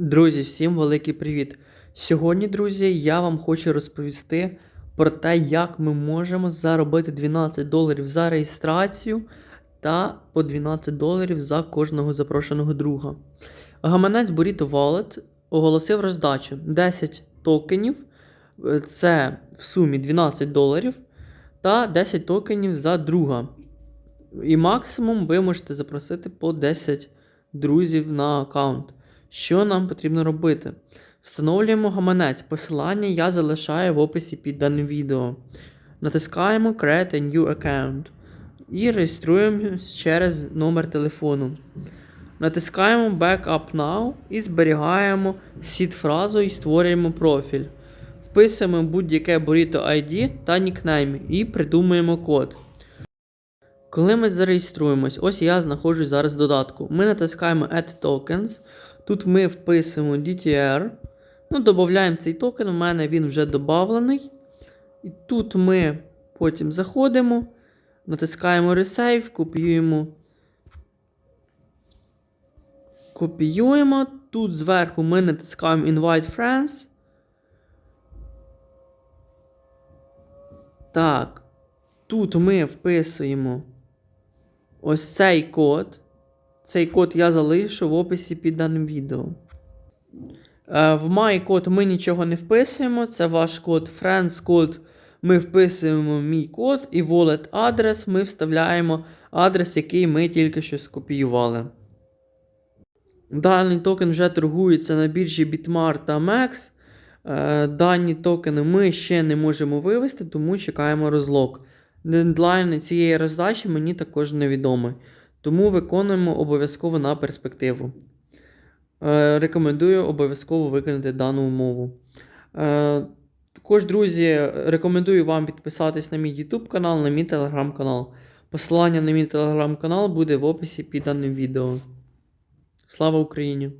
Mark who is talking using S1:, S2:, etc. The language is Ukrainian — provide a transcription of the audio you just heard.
S1: Друзі, всім великий привіт! Сьогодні, друзі, я вам хочу розповісти про те, як ми можемо заробити 12 доларів за реєстрацію та по 12 доларів за кожного запрошеного друга. Гаманець Burrito Wallet оголосив роздачу 10 токенів, е, це в сумі 12 доларів, та 10 токенів за друга. І максимум ви можете запросити по 10 друзів на аккаунт. Що нам потрібно робити? Встановлюємо гаманець. Посилання я залишаю в описі під даним відео. Натискаємо Create a new account і реєструємось через номер телефону. Натискаємо Backup Now і зберігаємо сід фразу і створюємо профіль. Вписуємо будь-яке Burrito ID та нікнейм і придумуємо код. Коли ми зареєструємось, ось я знаходжусь зараз в додатку. Ми натискаємо Add Tokens. Тут ми вписуємо DTR. Ну, додаємо цей токен, у мене він вже додавлений. І тут ми потім заходимо, натискаємо Resave, копіюємо. Копіюємо. Тут зверху ми натискаємо Invite Friends. Так. Тут ми вписуємо ось цей код. Цей код я залишу в описі під даним відео. Е, В код ми нічого не вписуємо. Це ваш код, friends код. Ми вписуємо мій код і wallet адрес ми вставляємо адрес, який ми тільки що скопіювали. Даний токен вже торгується на біржі Bitmart та MEX. Е, Дані токени ми ще не можемо вивести, тому чекаємо розлог. Дедлайн цієї роздачі мені також невідомий. Тому виконуємо обов'язково на перспективу. Е, Рекомендую обов'язково виконати дану умову. Е, Також, друзі, рекомендую вам підписатись на мій YouTube канал, на мій телеграм канал. Посилання на мій телеграм канал буде в описі під даним відео. Слава Україні!